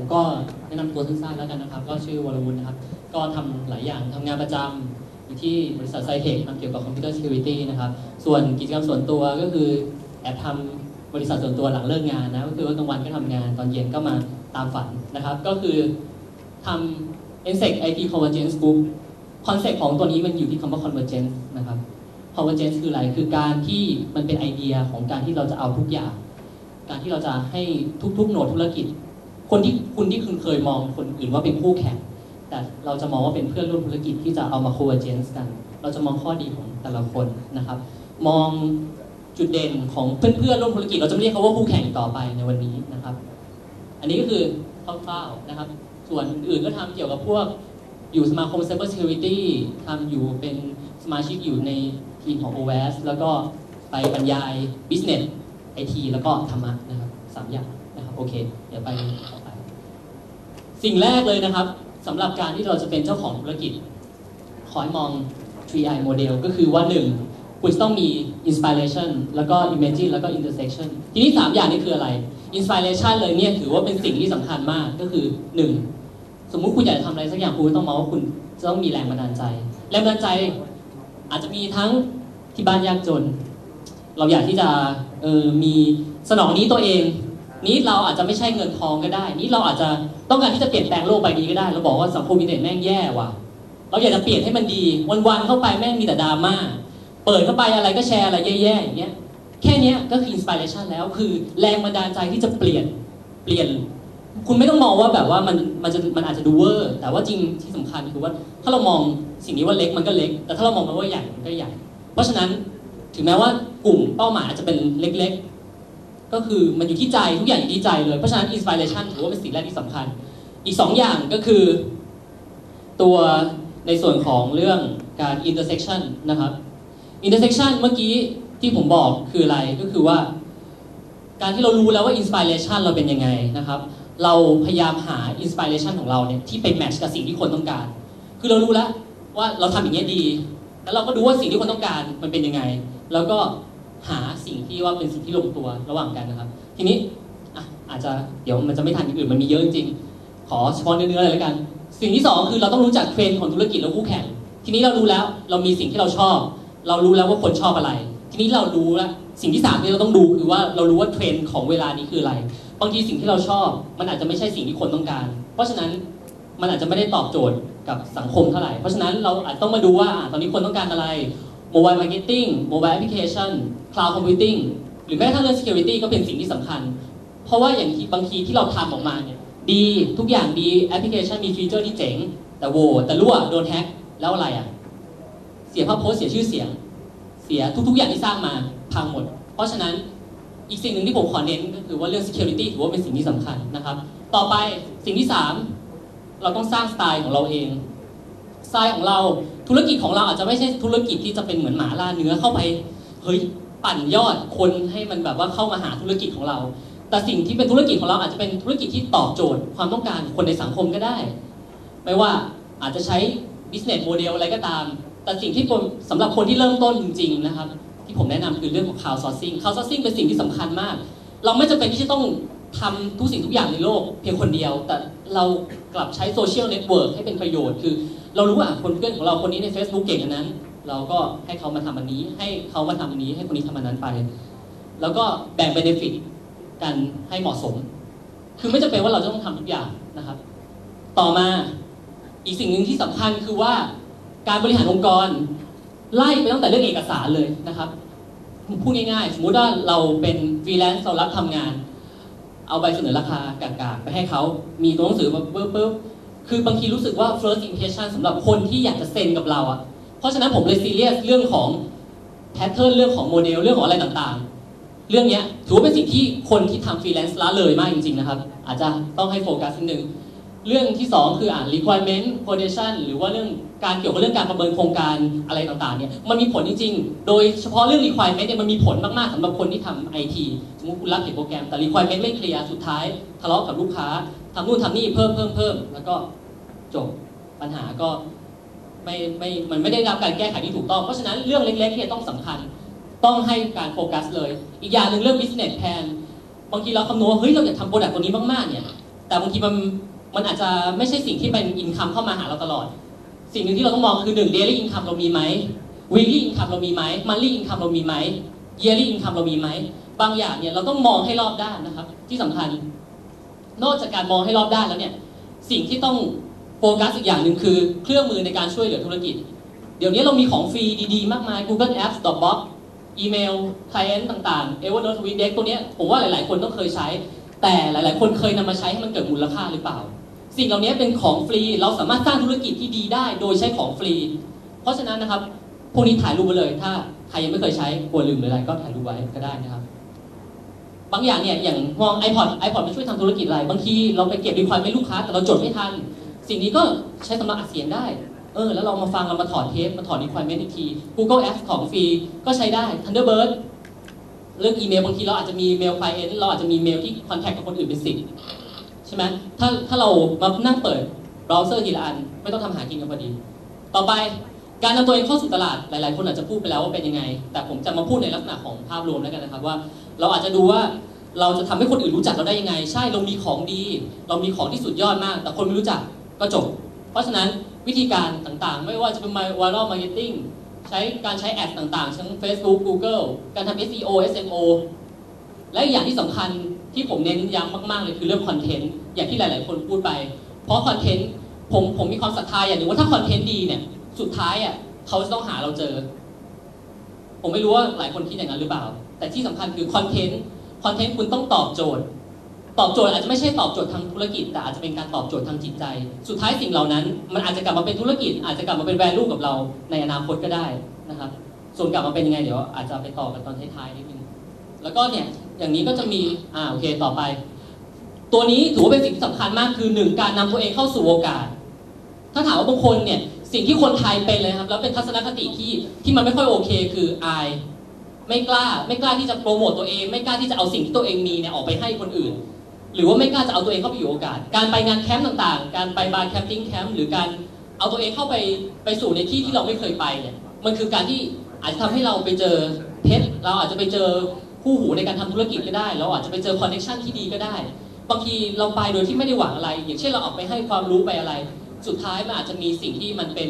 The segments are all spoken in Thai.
ผมก็แนะนำตัวสั้นๆแล้วกันนะครับ ก็ชื่อวรวุฒินะครับ ก็ทำหลายอย่างทำงานประจำอยู่ที่บริษัทไซเทคทำเกี่ยวกับคอมพิวเตอร์ security นะครับ ส่วนกิจกรรมส่วนตัวก็คือแอบทำบริษัทส่วนตัวหลังเลิกงานนะก็คือว่ากลางวันก็ทำงานตอนเย็นก็มาตามฝันนะครับ ก็คือทำ NSEC IT Convergence Group คอนเซ็ปต์ของตัวนี้มันอยู่ที่คำว่า convergence นะครับ convergence คืออะไร คือการที่มันเป็นไอเดียของการที่เราจะเอาทุกอย่าง การที่เราจะให้ทุกๆ โหนดธุรกิจ คนที่คุณที่คุณเคยมองคนอื่นว่าเป็นคู่แข่ง แต่เราจะมองว่าเป็นเพื่อนร่วมธุรกิจที่จะเอามา convergence กัน เราจะมองข้อดีของแต่ละคนนะครับ มองจุดเด่นของเพื่อนๆร่วมธุรกิจ เราจะไม่เรียกเขาว่าคู่แข่งต่อไปในวันนี้นะครับ อันนี้ก็คือคร่าวๆนะครับ ส่วนอื่นก็ทำเกี่ยวกับพวกอยู่สมาคม Cyber Security ทำอยู่เป็นสมาชิกอยู่ในทีมของ OS แล้วก็ไปบรรยาย Business IT แล้วก็ธรรมะนะครับสามอย่างนะครับ โอเค เดี๋ยวไป สิ่งแรกเลยนะครับสำหรับการที่เราจะเป็นเจ้าของธุรกิจ ขอให้มอง 3i model ก็คือว่า 1 คุณจะต้องมี inspiration แล้วก็ imagine แล้วก็ intersection ทีนี้ 3 อย่างนี้คืออะไร inspiration เลยเนี่ยถือว่าเป็นสิ่งที่สำคัญมากก็คือ 1 สมมุติคุณอยากจะทำอะไรสักอย่างคุณต้องมองว่าคุณจะต้องมีแรงบันดาลใจ แรงบันดาลใจอาจจะมีทั้งที่บ้านยากจน เราอยากที่จะเออมีสนองนี้ตัวเอง นี้เราอาจจะไม่ใช่เงินทองก็ได้ นี้เราอาจจะต้องการที่จะเปลี่ยนแปลงโลกใบนี้ก็ได้ เราบอกว่าสังคมอินเทอร์เน็ตแม่งแย่ว่ะ เราอยากจะเปลี่ยนให้มันดี วันๆเข้าไปแม่งมีแต่ดราม่า เปิดเข้าไปอะไรก็แชร์อะไรแย่ๆอย่างเงี้ย แค่นี้ก็คืออินสปิเรชันแล้ว คือแรงบันดาลใจที่จะเปลี่ยน เปลี่ยน คุณไม่ต้องมองว่าแบบว่ามันมันจะมันอาจจะดูเวอร์ แต่ว่าจริงที่สำคัญคือว่า ถ้าเรามองสิ่งนี้ว่าเล็กมันก็เล็ก แต่ถ้าเรามองมันว่าใหญ่มันก็ใหญ่ เพราะฉะนั้นถึงแม้ว่ากลุ่มเป้าหมายอาจจะเป็นเล็ก ๆ ก็คือมันอยู่ที่ใจทุกอย่างอยู่ที่ใจเลย เพราะฉะนั้นอินสปิเรชันถือว่าเป็นสิ่งแรกที่สำคัญ อีกสองอย่างก็คือ ตัวในส่วนของเรื่องการ intersection นะครับ intersection เมื่อกี้ที่ผมบอกคืออะไรก็คือว่า การที่เรารู้แล้วว่า inspiration เราเป็นยังไงนะครับ เราพยายามหา inspiration ของเราเนี่ยที่ไปแมทช์กับสิ่งที่คนต้องการ คือเรารู้แล้วว่าเราทำอย่างนี้ดี แล้วเราก็ดูว่าสิ่งที่คนต้องการมันเป็นยังไง แล้วก็ หาสิ่งที่ว่าเป็นสิ่งที่ลงตัวระหว่างกันนะครับ ทีนี้อะอาจจะเดี๋ยวมันจะไม่ทันอื่นมันมีเยอะจริงขอเฉพาะเนื้อๆเลยแล้วกัน สิ่งที่สองคือเราต้องรู้จักเทรนด์ของธุรกิจและคู่แข่งทีนี้เรารู้แล้วเรามีสิ่งที่เราชอบ เรารู้แล้วว่าคนชอบอะไร ทีนี้เรารู้แล้วสิ่งที่สามที่เราต้องดูคือว่าเรารู้ว่าเทรนด์ของเวลานี้คืออะไรบางทีสิ่งที่เราชอบ มันอาจจะไม่ใช่สิ่งที่คนต้องการ เพราะฉะนั้นมันอาจจะไม่ได้ตอบโจทย์กับสังคมเท่าไหร่เพราะฉะนั้นเราอาจต้องมาดูว่าตอนนี้คนต้องการอะไร mobile marketing mobile application cloud computing หรือแม้กระทั่งเรื่อง security ก็เป็นสิ่งที่สำคัญ เพราะว่าอย่างบางทีที่เราทำออกมาเนี่ยดีทุกอย่างดีแอปพลิเคชันมีฟีเจอร์ที่เจ๋ง แต่โวแต่รั่วโดนแฮ็กแล้วอะไรอะ เสียภาพโพสเสียชื่อเสียง เสียทุกๆอย่างที่สร้างมาพังหมด เพราะฉะนั้นอีกสิ่งหนึ่งที่ผมขอเน้นก็คือว่าเรื่อง security ถือว่าเป็นสิ่งที่สำคัญนะครับ ต่อไปสิ่งที่ 3 เราต้องสร้างสไตล์ของเราเอง สไตล์ของเราธุรกิจของเราอาจจะไม่ใช่ธุรกิจที่จะเป็นเหมือนหมาล่าเนื้อเข้าไปเฮ้ยปั่นยอดคนให้มันแบบว่าเข้ามาหาธุรกิจของเรา แต่สิ่งที่เป็นธุรกิจของเราอาจจะเป็นธุรกิจที่ตอบโจทย์ความต้องการของคนในสังคมก็ได้ ไม่ว่าอาจจะใช้ business model อะไรก็ตาม แต่สิ่งที่ผมสำหรับคนที่เริ่มต้นจริง ๆ นะครับ ที่ผมแนะนำคือเรื่องของ crowd sourcing crowd sourcing เป็นสิ่งที่สำคัญมาก เราไม่จำเป็นที่จะต้องทำทุกสิ่งทุกอย่างในโลกเพียงคนเดียว แต่เรากลับใช้โซเชียลเน็ตเวิร์กให้เป็นประโยชน์คือ เรารู้ว่าคนเพื่อนของเราคนนี้ใน Facebook เก่งอันนั้น เราก็ให้เขามาทำอันนี้ ให้เขามาทำอันนี้ ให้คนนี้ทำอันนั้นไป แล้วก็แบ่งเบนฟิตกันให้เหมาะสม คือไม่จำเป็นว่าเราจะต้องทำทุกอย่างนะครับ ต่อมาอีกสิ่งหนึ่งที่สำคัญคือว่าการบริหารองค์กรไล่ไปตั้งแต่เรื่องเอกสารเลยนะครับพูดง่ายๆ สมมุติว่าเราเป็นฟรีแลนซ์เรารับทำงาน เอาใบเสนอราคากากๆ ไปให้เขามีตัวหนังสือมาปุ๊บปุ๊บ คือบางทีรู้สึกว่า first impression สำหรับคนที่อยากจะเซ็นกับเราอะเพราะฉะนั้นผมเลยซีเรียสเรื่องของ pattern เรื่องของโมเดลเรื่องของอะไรต่างๆ เรื่องนี้ถือว่าเป็นสิ่งที่คนที่ทำฟรีแลนซ์ละเลยมากจริงๆนะครับ อาจจะต้องให้โฟกัสนิดนึง เรื่องที่ 2 คืออ่าน requirement quotation หรือว่าเรื่องการเกี่ยวกับเรื่องการประเมินโครงการอะไรต่างๆเนี่ยมันมีผลจริงๆ โดยเฉพาะเรื่อง requirement เนี่ยมันมีผลมากๆสำหรับคนที่ทำ IT สมมติคุณรับเขียนโปรแกรมแต่ requirement ไม่เคลียร์สุดท้ายทะเลาะกับลูกค้าทำนู่นทำนี่เพิ่มเพิ่มเพิ่มแล้วก็จบปัญหาก็ไม่ไม่มันไม่ได้รับการแก้ไขที่ถูกต้อง เพราะฉะนั้นเรื่องเล็กๆที่ต้องสำคัญต้องให้การโฟกัสเลย อีกอย่างหนึ่งเรื่อง business plan บางทีเราคำนวณเฮ้ยเราอยากทำโปรดักต์ตัวนี้มากๆเนี่ยแต่บางทีมัน มันอาจจะไม่ใช่สิ่งที่เป็นอินคัมเข้ามาหาเราตลอด สิ่งหนึ่งที่เราต้องมองคือหนึ่งเดลี่อินคัมเรามีไหมวีลี่อินคัมเรามีไหมมันลี่อินคัมเรามีไหมเยลี่อินคัมเรามีไหมบางอย่างเนี่ยเราต้องมองให้รอบด้านนะครับ ที่สำคัญ นอกจากการมองให้รอบด้านแล้วเนี่ยสิ่งที่ต้องโฟกัสอีกอย่างหนึ่งคือเครื่องมือในการช่วยเหลือธุรกิจ เดี๋ยวนี้เรามีของฟรีดีๆ มากมาย Google Apps Dropbox อีเมล Client ต่างๆ Evernote TweetDeck ตัวเนี้ยผมว่าหลายๆ คนต้องเคยใช้ แต่หลายๆ คนเคยนำมาใช้ให้มันเกิดมูลค่าหรือเปล่า สิ่งเหล่านี้เป็นของฟรี เราสามารถสร้างธุรกิจที่ดีได้ โดยใช้ของฟรี เพราะฉะนั้นนะครับ พวกนี้ถ่ายรูปไว้เลย ถ้าใครยังไม่เคยใช้กลัวลืมหรืออะไรก็ถ่ายรูปไว้ก็ได้นะครับ บางอย่างเนี่ย อย่างมอง iPod iPod มันช่วยทำธุรกิจอะไร บางทีเราไปเก็บรีควอรไม่ลูกค้า แต่เราจดไม่ทัน สิ่งนี้ก็ใช้สำหรับอัดเสียงได้ เออ แล้วเรามาฟังเรามาถอดเทป มาถอด requirement อีกที Google Apps ของฟรีก็ใช้ได้ Thunderbird เรื่องอีเมลบางทีเราอาจจะมีเมล client เราอาจจะมีเมลที่คอนแทคกับคนอื่นเป็นสิบใช่ไหมถ้าถ้าเรามานั่งเปิดเบราว์เซอร์ทีละอัน ไม่ต้องทำหากินกันพอดี ต่อไปการนำตัวเองเข้าสู่ตลาดหลาย ๆ คนอาจจะพูดไปแล้วว่าเป็นยังไง แต่ผมจะมาพูดในลักษณะของภาพรวมแล้วกันนะครับว่า เราอาจจะดูว่าเราจะทำให้คนอื่นรู้จักเราได้ยังไง ใช่เรามีของดี เรามีของที่สุดยอดมาก แต่คนไม่รู้จักก็จบ เพราะฉะนั้นวิธีการต่าง ๆ ไม่ว่าจะเป็น viral marketing ใช้การใช้แอดต่าง ๆ ทั้ง Facebook Google การทำ SEO SMO และอย่างที่สำคัญ ที่ผมเน้นย้ำมากๆเลยคือเรื่องคอนเทนต์อย่างที่หลาย ๆ คนพูดไป เพราะคอนเทนต์ผมผมมีความศรัทธาอย่างหนึ่งว่าถ้าคอนเทนต์ดีเนี่ยสุดท้ายอะเขาจะต้องหาเราเจอ ผมไม่รู้ว่าหลายคนคิดอย่างนั้นหรือเปล่า แต่ที่สำคัญคือคอนเทนต์คอนเทนต์คุณต้องตอบโจทย์ ตอบโจทย์อาจจะไม่ใช่ตอบโจทย์ทางธุรกิจ แต่อาจจะเป็นการตอบโจทย์ทางจิตใจ สุดท้ายสิ่งเหล่านั้น มันอาจจะกลับมาเป็นธุรกิจ อาจจะกลับมาเป็น value กับเราในอนาคตก็ได้นะครับ ส่วนกลับมาเป็นยังไงเดี๋ยวอาจจะไปต่อกันตอนท้ายๆนิดนึง แล้วก็เนี่ยอย่างนี้ก็จะมีอ่าโอเคต่อไป ตัวนี้ถือว่าเป็นสิ่งที่สำคัญมากคือหนึ่งการนำตัวเองเข้าสู่โอกาส ถ้าถามว่าบางคนเนี่ยสิ่งที่คนไทยเป็นเลยครับแล้วเป็นทัศนคติที่ที่มันไม่ค่อยโอเคคืออายไม่กล้าไม่กล้าที่จะโปรโมตตัวเอง ไม่กล้าที่จะเอาสิ่งที่ตัวเองมีเนี่ยออกไปให้คนอื่น หรือว่าไม่กล้าจะเอาตัวเองเข้าไปอยู่โอกาส การไปงานแคมป์ต่างๆ การไปบาร์แคมปิ้งแคมป์หรือการเอาตัวเองเข้าไปไปสู่ในที่ที่เราไม่เคยไปเนี่ยมันคือการที่อาจจะทำให้เราไปเจอเพชรเราอาจจะไปเจอ คู่หูในการทำธุรกิจก็ได้ เราอาจจะไปเจอคอนเนคชันที่ดีก็ได้ บางทีเราไปโดยที่ไม่ได้หวังอะไร อย่างเช่นเราออกไปให้ความรู้ไปอะไร สุดท้ายมันอาจจะมีสิ่งที่มันเป็น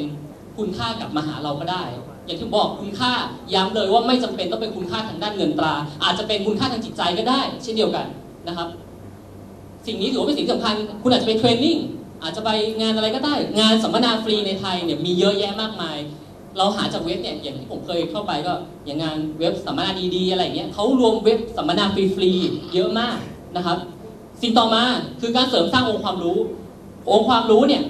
คุณค่ากลับมาหาเราก็ได้ อย่างที่บอกคุณค่าย้ำเลยว่าไม่จำเป็นต้องเป็นคุณค่าทางด้านเงินตรา อาจจะเป็นคุณค่าทางจิตใจก็ได้ เช่นเดียวกันนะครับ สิ่งนี้ถือว่าเป็นสิ่งสำคัญ คุณอาจจะไปเทรนนิ่งอาจจะไปงานอะไรก็ได้ งานสัมมนาฟรีในไทยเนี่ยมีเยอะแยะมากมาย เราหาจากเว็บเนี่ยอย่างที่ผมเคยเข้าไปก็อย่างงานเว็บสัมมนาดีๆอะไรอย่างเงี้ยเขารวมเว็บสัมมนาฟรีๆเยอะมากนะครับ สิ่งต่อมาคือการเสริมสร้างองค์ความรู้ องค์ความรู้เนี่ย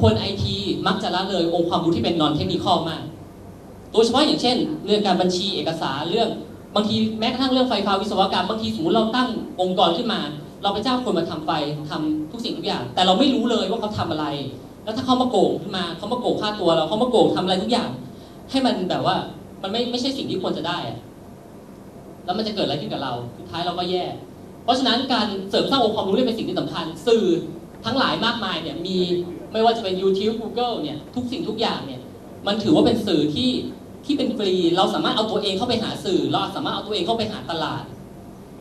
คนไอทีมักจะละเลยองค์ความรู้ที่เป็นนอนเทคนิคอลมากโดยเฉพาะอย่างเช่น เรื่องการบัญชีเอกสารเรื่องบางทีแม้กระทั่งเรื่องไฟฟ้าวิศวกรรมบางทีสมมติเราตั้งองค์กรขึ้นมา เราไปจ้างคนมาทำไฟทำทุกสิ่งทุกอย่าง แต่เราไม่รู้เลยว่าเขาทำอะไร แล้วถ้าเขามาโกงขึ้นมาเขามาโกงค่าตัวเราเขามาโกงทำอะไรทุกอย่าง ให้มันแบบว่า มันไม่ไม่ใช่สิ่งที่ควรจะได้อะแล้วมันจะเกิดอะไรขึ้นกับเรา สุดท้ายเราก็แย่ เพราะฉะนั้นการเสริมสร้างองค์ความรู้เนี่ยเป็นสิ่งที่สำคัญ สื่อทั้งหลายมากมายเนี่ยมีไม่ว่าจะเป็น YouTube Google เนี่ยทุกสิ่งทุกอย่างเนี่ยมันถือว่าเป็นสื่อที่ที่เป็นฟรี เราสามารถเอาตัวเองเข้าไปหาสื่อ เราสามารถเอาตัวเองเข้าไปหาตลาด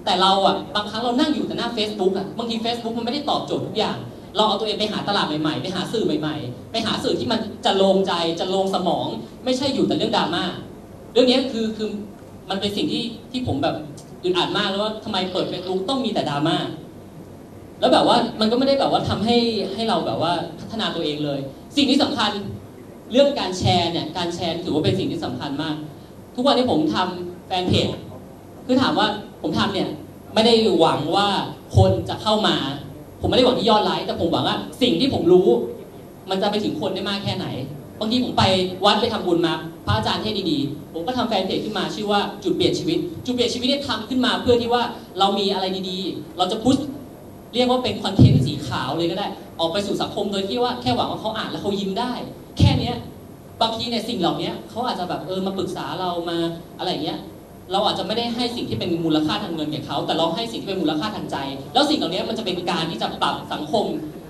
แต่เราอะบางครั้งเรานั่งอยู่แต่หน้า Facebook อะบางที Facebook มันไม่ได้ตอบโจทย์ทุกอย่าง เราเอาตัวเองไปหาตลาดใหม่ๆ ไปหาสื่อใหม่ๆ ไปหาสื่อที่มันจะลงใจจะลงสมอง ไม่ใช่อยู่แต่เรื่องดราม่าเรื่องนี้คือคือมันเป็นสิ่งที่ที่ผมแบบอึดอัดมากแล้วว่าทำไมเปิด Facebook ต้องมีแต่ดราม่าแล้วแบบว่ามันก็ไม่ได้แบบว่าทำให้ให้เราแบบว่าพัฒนาตัวเองเลย สิ่งที่สำคัญเรื่องการแชร์เนี่ยการแชร์ถือว่าเป็นสิ่งที่สำคัญมาก ทุกวันนี้ผมทำแฟนเพจคือถามว่าผมทำเนี่ยไม่ได้หวังว่าคนจะเข้ามา ผมไม่ได้หวังที่ยอดไลค์แต่ผมหวังว่าสิ่งที่ผมรู้ มันจะไปถึงคนได้มากแค่ไหนบางทีผมไปวัดไปทำบุญมา พระอาจารย์เทศดีๆ ผมก็ทำแฟนเพจขึ้นมาชื่อว่าจุดเปลี่ยนชีวิต จุดเปลี่ยนชีวิตเนี่ยทำขึ้นมาเพื่อที่ว่าเรามีอะไรดีๆ เราจะพุชเรียกว่าเป็นคอนเทนต์สีขาวเลยก็ได้ ออกไปสู่สังคมโดยที่ว่าแค่หวังว่าเขาอ่านแล้วเขายิ้มได้ แค่เนี้ยบางทีเนี่ยสิ่งเหล่านี้เขาอาจจะแบบเออมาปรึกษาเรามาอะไรอย่างเงี้ย เราอาจจะไม่ได้ให้สิ่งที่เป็นมูลค่าทางเงินแก่เขา แต่เราให้สิ่งที่เป็นมูลค่าทางใจ แล้วสิ่งเหล่านี้มันจะเป็นการที่จะปรับสังคม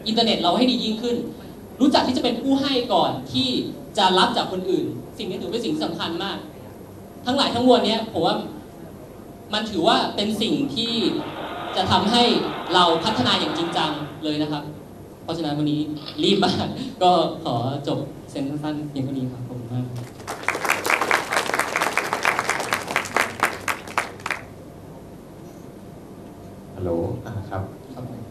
อินเทอร์เน็ตเราให้ดียิ่งขึ้น รู้จักที่จะเป็นผู้ให้ก่อนที่จะรับจากคนอื่น สิ่งนี้ถือเป็นสิ่งที่สำคัญมาก ทั้งหลายทั้งมวลนี้ผมว่ามันถือว่าเป็นสิ่งที่จะทำให้เราพัฒนาอย่างจริงจังเลยนะครับ เพราะฉะนั้นวันนี้รีบมากก็ขอจบเซนสั้นๆเพียงเท่านี้ครับขอบคุณมาก ฮัลโหลอ่า ครับครับผม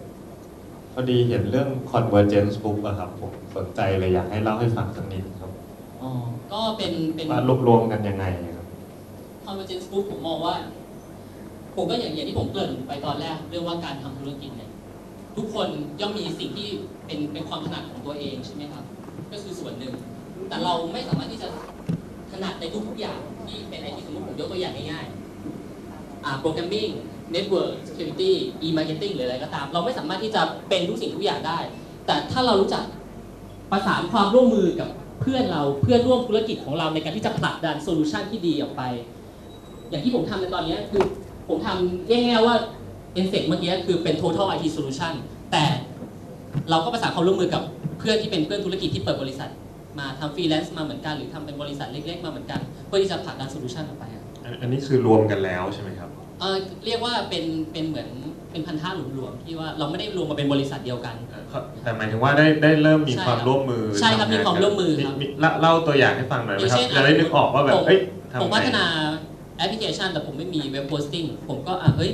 พอดีเห็นเรื่อง convergence book อะครับผมสนใจเลยอยากให้เล่าให้ฟังสักนิดครับอ๋อก็เป็นเป็นว่ารวบรวมกันยังไงครับ convergence group ผมมองว่า ผมก็อย่างอย่างที่ผมเกริ่นไปตอนแรก เรื่องว่าการทำธุรกิจเนี่ยทุกคนย่อมมีสิ่งที่เป็นเป็นความถนัดของตัวเองใช่ไหมครับ ก็คือส่วนหนึ่ง แต่เราไม่สามารถที่จะถนัดในทุกๆอย่างที่เป็นไอทีสมมติผมยกตัวอย่างง่ายๆอ่าโปรแกรมมิ่ง Network Security E-Marketing หรืออะไรก็ตาม เราไม่สามารถที่จะเป็นทุกสิ่งทุกอย่างได้ แต่ถ้าเรารู้จักประสานความร่วมมือกับเพื่อนเราเพื่อนร่วมธุรกิจของเราในการที่จะผลักดันโซลูชันที่ดีออกไป อย่างที่ผมทำในตอนนี้คือผมทำง่ายๆว่า e n s e c เมื่อกี้คือเป็น total IT solution แต่เราก็ประสานความร่วมมือกับเพื่อนที่เป็นเพื่อนธุรกิจที่เปิดบริษัท มาทำฟรีแลนซ์มาเหมือนกัน หรือทำเป็นบริษัทเล็ก ๆ มาเหมือนกัน เพื่อที่จะผลักดันโซลูชันออกไปอะอันอันนี้คือรวมกันแล้วใช่ไหมครับ เอ่อเรียกว่าเป็นเป็นเหมือนเป็นพันธะหลวมๆที่ว่าเราไม่ได้รวมมาเป็นบริษัทเดียวกัน แต่หมายถึงว่าได้ได้เริ่มมีใช่ความครับร่วมมือใช่ครับทำงนมีความร่วมมือครับมีเล่าเล่าตัวอย่างให้ฟังหน่อยไหมครับอย่างเช่นจะได้นึกออกว่าแบบผมเอ้ยทำผมไงพัฒนาแอปพลิเคชันแต่ผมไม่มีเว็บโฮสติ้งผมก็อะเฮ้ย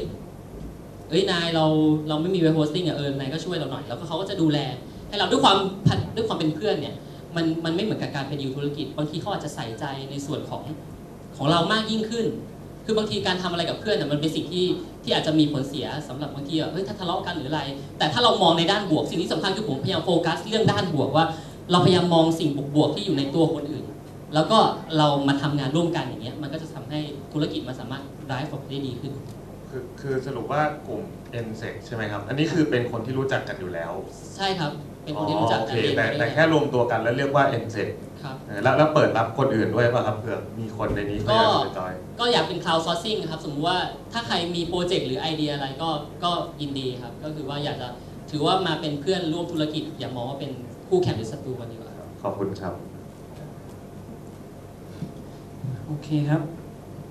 เฮ้ยนายเราเราไม่มีเว็บโฮสติ้งอะเออนายก็ช่วยเราหน่อยแล้วก็เขาก็จะดูแลให้เราด้วยความพันด้วยความเป็นเพื่อนเนี่ยมันมันไม่เหมือนกับการเป็นดิวธุรกิจ บางทีเขาอาจจะใส่ใจในส่วนของของเรามากยิ่งขึ้น คือบางทีการทำอะไรกับเพื่อนเนี่ยมันเป็นสิ่งที่ที่อาจจะมีผลเสียสำหรับบางทีอะเฮ้ยถ้าทะเลาะกันหรืออะไร แต่ถ้าเรามองในด้านบวก สิ่งที่สำคัญคือผมพยายามโฟกัสเรื่องด้านบวกว่า เราพยายามมองสิ่งบวกๆที่อยู่ในตัวคนอื่น แล้วก็เรามาทำงานร่วมกันอย่างเงี้ยมันก็จะทำให้ธุรกิจมันสามารถ drive ออกได้ดีขึ้นคือคือสรุปว่ากลุ่ม n s e c ใช่ไหมครับ อันนี้คือเป็นคนที่รู้จักกันอยู่แล้ว ใช่ครับ เป็นคนที่รู้จักอ๋อกัโอนเคเรียนแต่มาด้วยแต่กันแค่รวมตัวกันแล้วเรียกว่า n s e c ครับแล้วแล้วเปิดรับคนอื่นด้วยป่ะครับเผื่อมีคนในนี้ก็อยากจะไปจอย ก็อยากเป็น cloud sourcing ครับ สมมุติว่าถ้าใครมีโปรเจกต์หรือไอเดียอะไรก็ก็ยินดีครับ ก็คือว่าอยากจะถือว่ามาเป็นเพื่อนร่วมธุรกิจ อย่ามองว่าเป็นคู่แข่งหรือศัตรูกันดีกว่าขอบคุณครับ โอเคครับ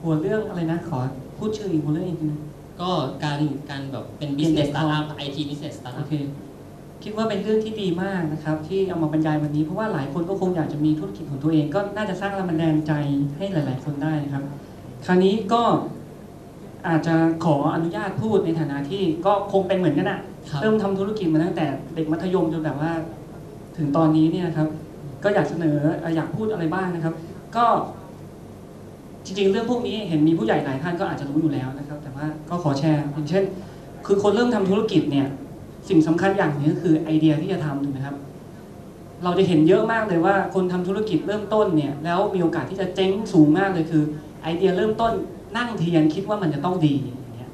หัวเรื่องอะไรนะ ขอพูดชื่ออีกหัวเรื่องอีกทีนึงก็การการแบบเป็น business Business startup IT business โอ startup เค คิดว่าเป็นเรื่องที่ดีมากนะครับ ที่เอามาบรรยายวันนี้เพราะว่าหลายคนก็คงอยากจะมีธุรกิจของตัวเอง ก็น่าจะสร้างแรงบันดาลใจให้หลาย ๆ คนได้นะครับ คราวนี้ก็อาจจะขออนุญาตพูดในฐานะที่ก็คงเป็นเหมือนกันอะครับเริ่มทำธุรกิจมาตั้งแต่เด็กมัธยมจนแบบว่า ถึงตอนนี้เนี่ยนะครับ ก็อยากเสนอเอ่ออยากพูดอะไรบ้างนะครับ ก็จริงๆ เรื่องพวกนี้เห็นมีผู้ใหญ่หลายท่านก็อาจจะรู้อยู่แล้วนะครับ แต่ว่าก็ขอแชร์อย่างเช่น คือคนเริ่มทำธุรกิจเนี่ย สิ่งสำคัญอย่างนึงก็คือไอเดียที่จะทำถูกไหมครับ เราจะเห็นเยอะมากเลยว่าคนทำธุรกิจเริ่มต้นเนี่ยแล้วมีโอกาสที่จะเจ๊งสูงมากเลยคือ ไอเดียเริ่มต้นนั่งเทียนคิดว่ามันจะต้องดีอย่างเงี้ย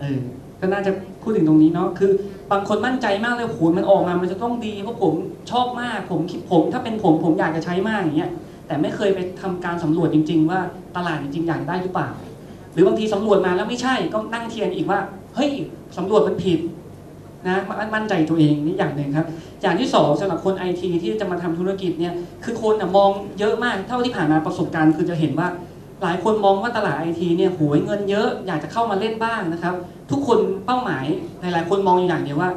เออก็น่าจะพูดถึงตรงนี้เนาะคือบางคนมั่นใจมากเลยโหมันออกมา มันจะต้องดีเพราะผมชอบมากผมคิดผม ถ้าเป็นผมผมอยากจะใช้มากอย่างเงี้ยแต่ไม่เคยไปทำการสำรวจจริง ๆ ว่าตลาดจริงๆอยากได้หรือเปล่า หรือบางทีสำรวจมาแล้วไม่ใช่ก็นั่งเทียนอีกว่าเฮ้ยสำรวจมันผิด นะมั่นใจตัวเองนี่อย่างหนึ่งครับ อย่างที่สองสำหรับคนไอทีที่จะมาทำธุรกิจเนี่ยคือคนมองเยอะมากเท่าที่ผ่านมาประสบการณ์คือจะเห็นว่า หลายคนมองว่าตลาดไอทีเนี่ยโหยเงินเยอะอยากจะเข้ามาเล่นบ้างนะครับ ทุกคนเป้าหมายหลายๆคนมองอยู่อย่างเดียวว่า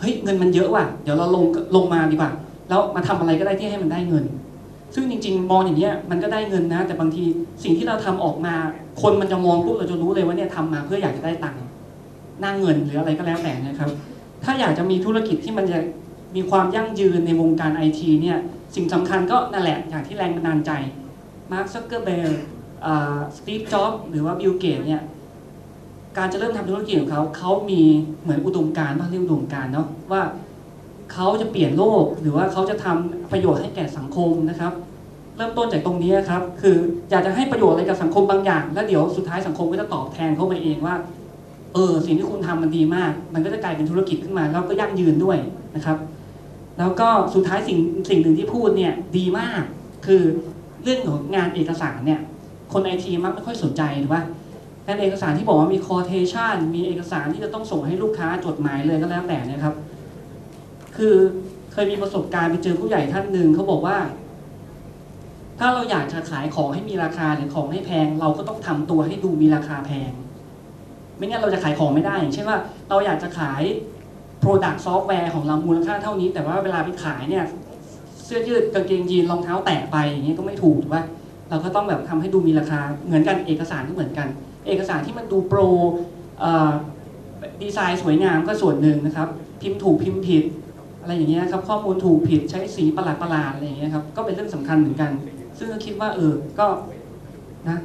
เฮ้ยเงินมันเยอะว่ะเดี๋ยวเราลงลงมาดีกว่าแล้วมาทำอะไรก็ได้ที่ให้มันได้เงิน ซึ่งจริง ๆ มองอย่างเนี้ยมันก็ได้เงินนะ แต่บางทีสิ่งที่เราทำออกมา คนมันจะมองปุ๊บเราจะรู้เลยว่าเนี่ยทำมาเพื่ออยากจะได้ตังค์หน้าเงินหรืออะไรก็แล้วแต่นะครับ ถ้าอยากจะมีธุรกิจที่มันจะมีความยั่งยืนในวงการไอทีเนี่ยสิ่งสำคัญก็นั่นแหละอย่างที่แรงบันดาลใจมาร์คซักเกอร์เบลสตีฟจ็อบหรือว่าบิลเกตเนี่ยการจะเริ่มทำธุรกิจของเขาเขามีเหมือนอุดมการณ์บ้างเรียกอุดมการณ์เนาะว่าเขาจะเปลี่ยนโลกหรือว่าเขาจะทำประโยชน์ให้แก่สังคมนะครับ เริ่มต้นจากตรงนี้ครับ คืออยากจะให้ประโยชน์อะไรกับสังคมบางอย่าง แล้วเดี๋ยวสุดท้ายสังคมก็จะตอบแทนเข้าไปเองว่า เออสิ่งที่คุณทำมันดีมาก มันก็จะกลายเป็นธุรกิจขึ้นมา แล้วก็ยั่งยืนด้วยนะครับ แล้วก็สุดท้ายสิ่งสิ่งหนึ่งที่พูดเนี่ยดีมาก คือเรื่องของงานเอกสารเนี่ย คนไอทีมักไม่ค่อยสนใจหรือว่างานเอกสารที่บอกว่ามีคอเทชันมีเอกสารที่จะต้องส่งให้ลูกค้าจดหมายเลยก็แล้วแต่นะครับ คือเคยมีประสบการณ์ไปเจอผู้ใหญ่ท่านหนึ่งเขาบอกว่า ถ้าเราอยากจะขายของให้มีราคาหรือของให้แพง เราก็ต้องทำตัวให้ดูมีราคาแพง ไม่งั้นเราจะขายของไม่ได้ อย่างเช่นว่าเราอยากจะขาย Product Software ของเรามูลค่าเท่านี้ แต่ว่าเวลาไปขายเนี่ยเสื้อยืดกางเกงยีนรองเท้าแตะไปอย่างนี้ก็ไม่ถูกถูกป่ะเราก็ต้องแบบทำให้ดูมีราคาเหมือนกันเอกสารก็เหมือนกัน เอกสารที่มันดูโปรดีไซน์สวยงามก็ส่วนหนึ่งนะครับ พิมพ์ถูกพิมพ์ผิด อะไรอย่างเงี้ยครับข้อมูลถูกผิดใช้สีประหลาดประหลาดๆอะไรอย่างเงี้ยครับก็เป็นเรื่องสำคัญเหมือนกัน ซึ่งก็คิดว่าเออก็นะ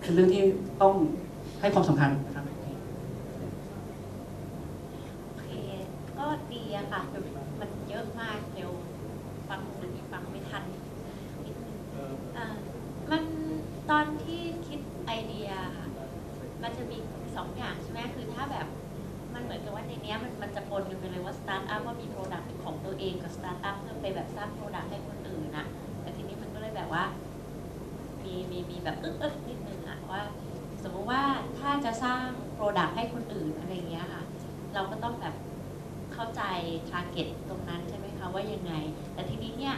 เป็นเรื่องที่ต้องให้ความสำคัญนะครับ โอเค ก็ ดีอะค่ะแต่มันเยอะมากเร็วฟังมันฟังไม่ทันนิดนึงอ่ามันตอนที่คิดไอเดียค่ะมันจะมีสองอย่างใช่ไหมคือถ้าแบบมันเหมือนกับว่าในเนี้ยมันมันจะปนกันไปเลยว่าสตาร์ทอัพว่ามีโปรดักต์ของตัวเองกับสตาร์ทอัพเพื่อไปแบบสร้างโปรดักต์ให้คนอื่นนะแต่ทีนี้มันก็เลยแบบว่า มีมีมีแบบอึ๊กอึ๊ก ไง แต่ทีนี้เนี่ย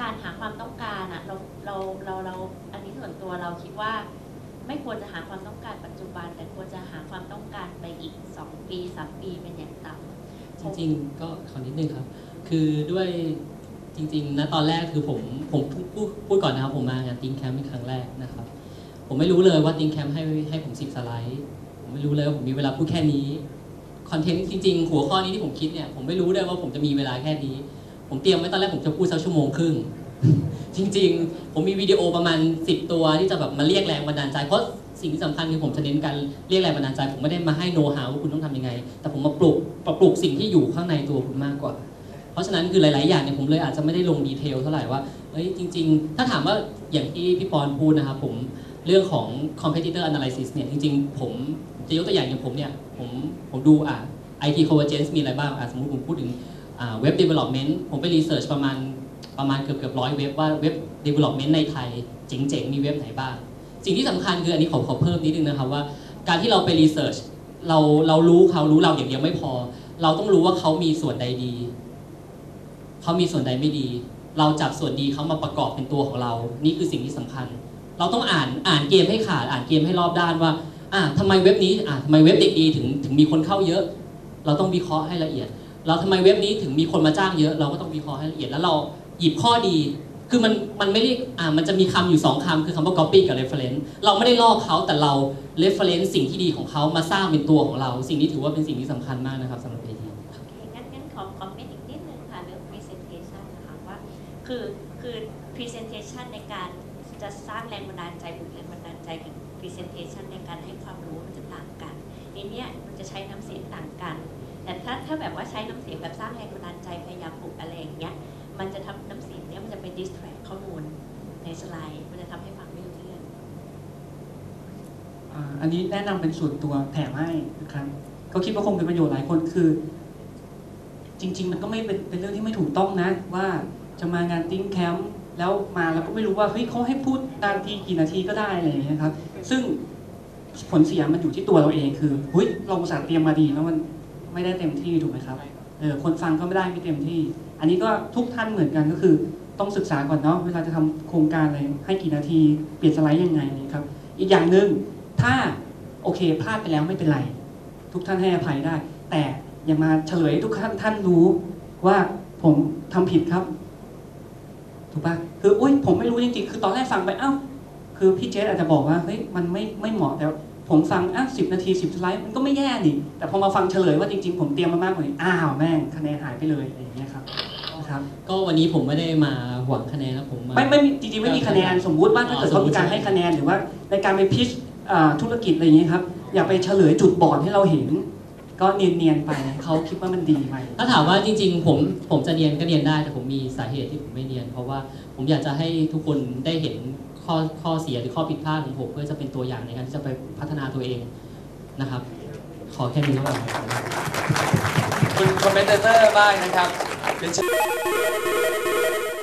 การหาความต้องการอะเราเราเราเราอันนี้ส่วนตัวเราคิดว่า ไม่ควรจะหาความต้องการปัจจุบัน แต่ควรจะหาความต้องการไปอีก 2 ปี3ปีเป็นอย่างต่ำจริงๆ ก็ขอนิดนึงครับ คือด้วยจริงๆนะตอนแรกคือผมผมพูดพูดก่อนนะครับผมมางานติงแคมป์เป็นครั้งแรกนะครับ ผมไม่รู้เลยว่าติงแคมป์ให้ให้ผมสิบสไลด์ผมไม่รู้เลยว่าผมมีเวลาพูดแค่นี้คอนเทนต์จริงๆ หัวข้อนี้ที่ผมคิดเนี่ยผมไม่รู้เลยว่าผมจะมีเวลาแค่นี้ ผมเตรียมไว้ตอนแรกผมจะพูดสักชั่วโมงครึ่ง จริง ๆ ผมมีวิดีโอประมาณ 10 ตัวที่จะแบบมาเรียกแรงบันดาลใจเพราะสิ่งที่สำคัญคือผมจะเน้นการเรียกแรงบันดาลใจ ผมไม่ได้มาให้โน้ตฮาวว่าคุณต้องทำยังไง แต่ผมมาปลุกปปลุกสิ่งที่อยู่ข้างในตัวคุณมากกว่า เพราะฉะนั้นคือหลาย ๆ อย่างเนี่ยผมเลยอาจจะไม่ได้ลงดีเทลเท่าไหร่ว่าเอ้ยจริง ๆ ถ้าถามว่าอย่างที่พี่ปอนพูดนะครับผมเรื่องของ competitor analysis เนี่ยจริง ๆ ผมจะยกตัวอย่างอย่างผมเนี่ยผมผมดูอะ IT convergence มีอะไรบ้างอะสมมติผมพูดถึง อ่า web development ผมไปรีเสิร์ชประมาณประมาณเกือบเกือบร้อยเว็บว่าเว็บ development ในไทยเจ๋งๆ มีเว็บไหนบ้าง สิ่งที่สำคัญคืออันนี้ขอขอเพิ่มนิดนึงนะครับว่า การที่เราไปรีเสิร์ชเราเรารู้เขารู้เราอย่างเดียวไม่พอ เราต้องรู้ว่าเขามีส่วนใดดี เขามีส่วนใดไม่ดี เราจับส่วนดีเขามาประกอบเป็นตัวของเรา นี่คือสิ่งที่สำคัญ เราต้องอ่านอ่านเกมให้ขาดอ่านเกมให้รอบด้านว่าอะทำไมเว็บนี้อะทำไมเว็บเด็กดีถึงถึงมีคนเข้าเยอะ เราต้องวิเคราะห์ให้ละเอียด เราทำไมเว็บนี้ถึงมีคนมาจ้างเยอะ เราก็ต้องวิเคราะห์ให้ละเอียดแล้วเราหยิบข้อดี คือมันมันไม่ได้อ่ามันจะมีคำอยู่สองคำคือคำว่า copy กับ reference เราไม่ได้ลอกเขาแต่เรา reference สิ่งที่ดีของเขามาสร้างเป็นตัวของเรา สิ่งนี้ถือว่าเป็นสิ่งที่สำคัญมากนะครับสำหรับ AT โอเคงั้นงั้นขอคอมเมนต์อีกนิดนึงค่ะเรื่อง presentation นะคะว่าคือคือ presentation ในการจะสร้างแรงบันดาลใจบุคแรงบันดาลใจกับ presentation ในการให้ความรู้มันจะต่าง กันทีเนี้ยมันจะใช้น้ำเสียงต่างกัน แต่ถ้าถ้าแบบว่าใช้น้ำเสียงแบบสร้างแรงบันดาลใจพยายามปลุกอะไรอย่างเงี้ย มันจะทำน้ำเสียงเนี้ยมันจะไป distract ข้อมูลในสไลด์ มันจะทำให้ฟังไม่รู้เรื่องอันนี้แนะนำเป็นส่วนตัวแถมให้นะครับก็คิดว่าคงเป็นประโยชน์หลายคนคือ จริง ๆ มันก็ไม่เป็นเป็นเรื่องที่ไม่ถูกต้องนะ ว่าจะมางานติ้งแคมป์แล้วมาแล้วก็ไม่รู้ว่าเฮ้ยเขาให้พูดนาทีกี่นาทีก็ได้อะไรอย่างเงี้ยครับ ซึ่ง ผลเสียมันอยู่ที่ตัวเราเองคือเฮ้ยเราอุตส่าห์เตรียมมาดีแล้วมันไม่ได้เต็มที่ถูกไหมครับเออคนฟังก็ไม่ได้ไม่เต็มที่ อันนี้ก็ทุกท่านเหมือนกันก็คือ ต้องศึกษาก่อนเนาะเวลาจะทำโครงการอะไรให้กี่นาทีเปลี่ยนสไลด์ยังไงนะครับ อีกอย่างหนึ่งถ้าโอเคพลาดไปแล้วไม่เป็นไร ทุกท่านให้อภัยได้ แต่อย่ามาเฉลยทุกท่านท่านรู้ว่าผมทำผิดครับ ถูกปะคืออุ้ยผมไม่รู้จริงๆคือตอนแรกฟังไปเอ้า คือพี่เจสอาจจะบอกว่าเฮ้ยมันไม่ไม่เหมาะแต่ผมฟังอะสิบนาทีสิบสไลด์มันก็ไม่แย่นี่แต่พอมาฟังเฉลยว่าจริงๆ ผมเตรียมมามากกว่านี้อ้าวแม่งคะแนนหายไปเลยอะไรอย่างเงี้ยครับนะครับ ก็วันนี้ผมไม่ได้มาหวังคะแนนนะผมมาไม่ไม่มีจริงๆไม่มีคะแนนสมมุติว่าถ้าเกิดเขามีการให้คะแนนหรือว่า ในการไปพิชอ่าธุรกิจอะไรอย่างเงี้ยครับอย่าไปเฉลยจุดบอดให้เราเห็น ก็เนียนๆไปเขาคิดว่ามันดีไปถ้าถามว่าจริง ๆ ผมผมจะเนียนก็เนียนได้แต่ผมมีสาเหตุที่ผมไม่เนียน เพราะว่าผมอยากจะให้ทุกคนได้เห็น ข้อข้อเสียหรือข้อผิดพลาดของผมเพื่อจะเป็นตัวอย่างในการที่จะไปพัฒนาตัวเองนะครับ ขอแค่นี้ก็พอครับคุณคอมเมนเตอร์บ้างนะครับเรียนเชิญ